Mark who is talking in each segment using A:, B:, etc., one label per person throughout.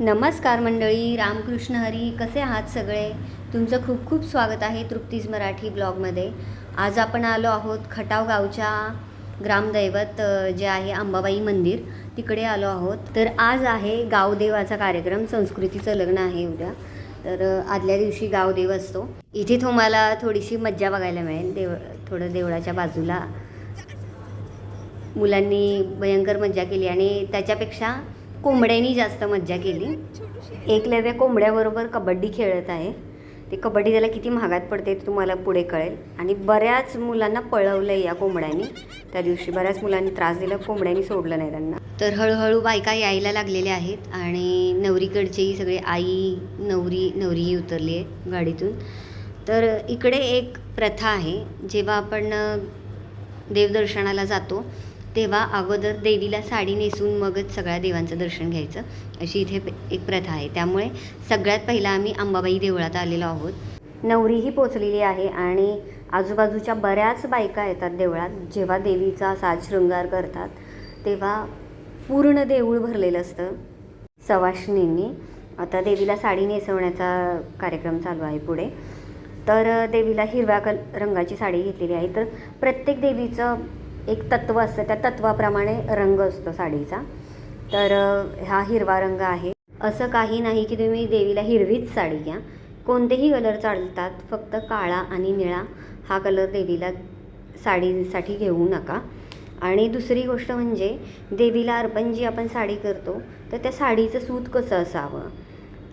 A: नमस्कार मंडळी रामकृष्ण हरी कसे आहात सगळे? तुमचं खूप खूप स्वागत आहे तृप्तीज मराठी ब्लॉगमध्ये. आज आपण आलो आहोत खटाव गावच्या ग्रामदैवत जे आहे अंबाबाई मंदिर तिकडे आलो आहोत. तर आज आहे गावदेवाचा कार्यक्रम संस्कृतीचं लग्न आहे उद्या. तर आदल्या दिवशी गावदेव असतो. इथे तुम्हाला थोडीशी मज्जा बघायला मिळेल देव थोडं देवळाच्या बाजूला. मुलांनी भयंकर मज्जा केली आणि त्याच्यापेक्षा कोंबड्यांनी जास्त मज्जा केली. एकलव्या कोंबड्याबरोबर कबड्डी खेळत आहे. ते कबड्डी त्याला किती महागात पडते ते तुम्हाला पुढे कळेल. आणि बऱ्याच मुलांना पळवलं या कोंबड्यांनी. त्या दिवशी बऱ्याच मुलांनी त्रास दिला कोंबड्यांनी सोडलं नाही त्यांना. तर हळूहळू बायका यायला लागलेल्या आहेत आणि नवरीकडचेही सगळे आई नवरी नवरीही उतरली आहे गाडीतून. तर इकडे एक प्रथा आहे. जेव्हा आपण देवदर्शनाला जातो तेव्हा अगोदर देवीला साडी नेसून मगच सगळ्या देवांचं दर्शन घ्यायचं. अशी इथे एक प्रथा आहे. त्यामुळे सगळ्यात पहिला आम्ही अंबाबाई देवळात आलेलो आहोत. नवरीही पोचलेली आहे आणि आजूबाजूच्या बऱ्याच बायका येतात देवळात. जेव्हा देवीचा साज शृंगार करतात तेव्हा पूर्ण देऊळ भरलेलं असतं. सवाष्णींनी आता देवीला साडी नेसवण्याचा कार्यक्रम चालू आहे पुढे. तर देवीला हिरव्या कल रंगाची साडी घेतलेली आहे. तर प्रत्येक देवीचं एक तत्व असतं त्या तत्वाप्रमाणे रंग असतो साडीचा. तर हा हिरवा रंग आहे. असं काही नाही की तुम्ही देवीला हिरवीच साडी घ्या. कोणतेही कलर चालतात फक्त काळा आणि निळा हा कलर देवीला साडीसाठी घेऊ नका. आणि दुसरी गोष्ट म्हणजे देवीला अर्पण जी आपण साडी करतो तर त्या साडीचं सूत कसं असावं?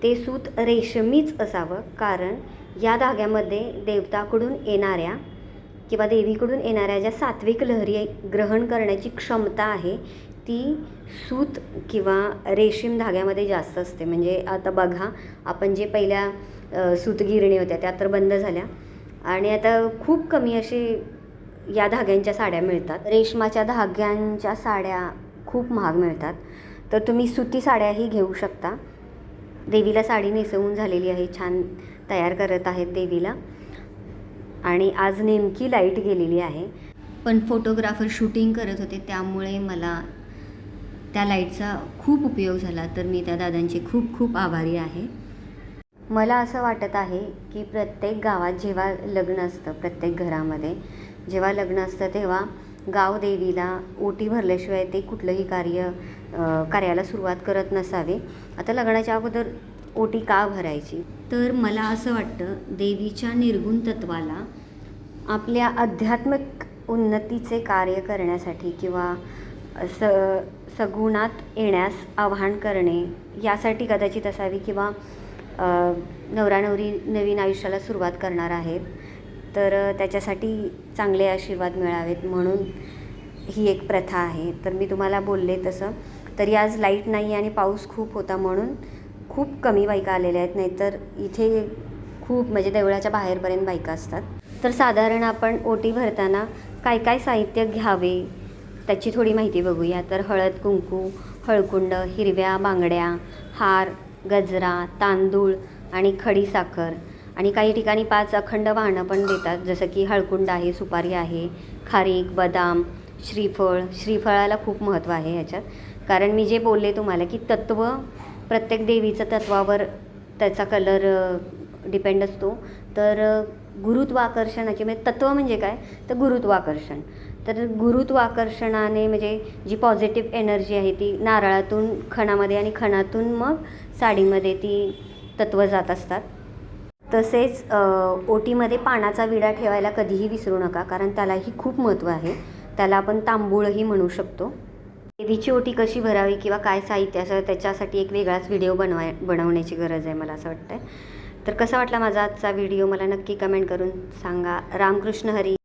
A: ते सूत रेशमीच असावं कारण या धाग्यामध्ये देवताकडून येणाऱ्या किंवा देवीकडून येणाऱ्या ज्या सात्विक लहरी ग्रहण करण्याची क्षमता आहे ती सूत किंवा रेशीम धाग्यामध्ये जास्त असते. म्हणजे आता बघा आपण जे पहिल्या सूतगिरणी होत्या त्या तर बंद झाल्या. आणि आता खूप कमी असे या धाग्यांच्या साड्या मिळतात. रेशमाच्या धाग्यांच्या साड्या खूप महाग मिळतात. तर तुम्ही सुती साड्याही घेऊ शकता. देवीला साडी नेसवून झालेली आहे छान तयार करत आहेत देवीला. आणि आज नेमकी लाइट गेलेली आहे. पण फोटोग्राफर शूटिंग करत होते त्यामुळे मला त्या लाईटचा खूप उपयोग झाला. तर मी त्या दादांचे खूप खूप आभारी आहे. मला असं वाटत आहे की प्रत्येक गावात जेव्हा लग्न असतं प्रत्येक घरामध्ये जेव्हा लग्न असतं तेव्हा गाव देवीला ओटी भरल्याशिवाय ते कुठलंही कार्य कार्याला सुरुवात करत नसावे. आता लग्नाच्या अगोदर ओटी का भरायची? तर मला असं वाटतं देवीच्या निर्गुण तत्वाला आपल्या आध्यात्मिक उन्नतीचे कार्य करण्यासाठी किंवा स सगुणात येण्यास आव्हान करणे यासाठी कदाचित असावी किंवा नवरानवरी नवरी नवीन आयुष्याला सुरुवात करणार आहेत. तर त्याच्यासाठी चांगले आशीर्वाद मिळावेत म्हणून ही एक प्रथा आहे. तर मी तुम्हाला बोलले तसं. तरी आज लाइट नाही आणि पाऊस खूप होता म्हणून खूप कमी बायका आलेल्या आहेत नाहीतर इथे खूप म्हणजे देवळाच्या बाहेरपर्यंत बायका असतात. तर साधारण आपण ओटी भरताना काय काय साहित्य घ्यावे त्याची थोडी माहिती बघूया. तर हळद कुंकू हळकुंड हिरव्या बांगड्या हार गजरा तांदूळ आणि खडी साखर. आणि काही ठिकाणी पाच अखंड वाहनं पण देतात जसं की हळकुंड आहे सुपारी आहे खारीक बदाम श्रीफळ. श्रीफळाला खूप महत्त्व आहे ह्याच्यात. कारण मी जे बोलले तुम्हाला की तत्त्व प्रत्येक देवीचं तत्वावर त्याचा कलर डिपेंड असतो. तर गुरुत्वाकर्षणाचे म्हणजे तत्त्व म्हणजे काय? तर गुरुत्वाकर्षण. तर गुरुत्वाकर्षणाने म्हणजे जी पॉझिटिव्ह एनर्जी आहे ती नारळातून खणामध्ये आणि खणातून मग साडीमध्ये ती तत्त्व जात असतात. तसेच ओटीमध्ये पानाचा विडा ठेवायला कधीही विसरू नका कारण त्यालाही खूप महत्त्व आहे. त्याला आपण तांबूळही म्हणू शकतो. देवीची ओटी कशी भरावी किंवा काय साहित्य असं त्याच्यासाठी एक वेगळाच व्हिडिओ बनवाय बनवण्याची गरज आहे मला असं वाटतं तर कसा वाटला माझा आजचा व्हिडिओ? मला नक्की कमेंट करून सांगा. रामकृष्ण हरी.